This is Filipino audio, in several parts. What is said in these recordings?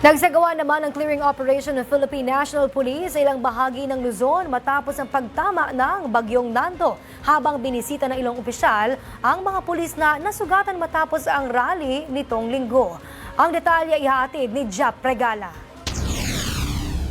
Nagsagawa naman ng clearing operation ng Philippine National Police sa ilang bahagi ng Luzon matapos ang pagtama ng bagyong Nando habang binisita ng ilang opisyal ang mga pulis na nasugatan matapos ang rally nitong linggo. Ang detalye ihatid ni Jap Regala.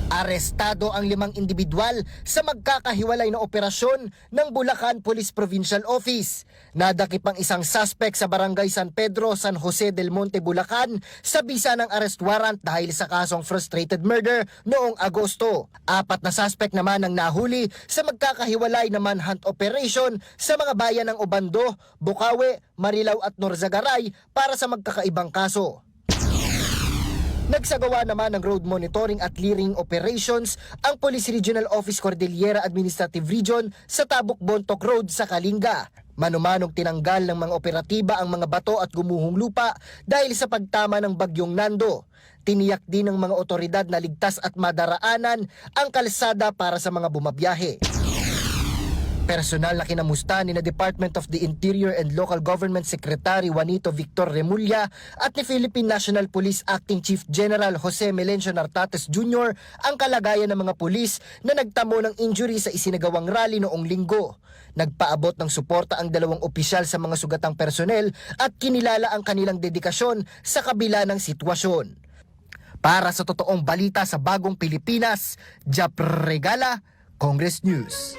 Arestado ang limang individual sa magkakahiwalay na operasyon ng Bulacan Police Provincial Office. Nadakip ang isang suspect sa Barangay San Pedro, San Jose del Monte, Bulacan sa bisa ng arrest warrant dahil sa kasong frustrated murder noong Agosto. Apat na suspect naman ang nahuli sa magkakahiwalay na manhunt operation sa mga bayan ng Obando, Bukawi, Marilao at Norzagaray para sa magkakaibang kaso. Nagsagawa naman ng road monitoring at clearing operations ang Police Regional Office Cordillera Administrative Region sa Tabuk Bontoc Road sa Kalinga. Manumanong tinanggal ng mga operatiba ang mga bato at gumuhong lupa dahil sa pagtama ng bagyong Nando. Tiniyak din ng mga otoridad na ligtas at madaraanan ang kalsada para sa mga bumabiyahe. Personal na kinamusta ni na Department of the Interior and Local Government Secretary Juanito Victor Remulla at ni Philippine National Police Acting Chief General Jose Melencio Nartates Jr. ang kalagayan ng mga pulis na nagtamo ng injury sa isinagawang rally noong linggo. Nagpaabot ng suporta ang dalawang opisyal sa mga sugatang personel at kinilala ang kanilang dedikasyon sa kabila ng sitwasyon. Para sa totoong balita sa bagong Pilipinas, Jap Regala, Congress News.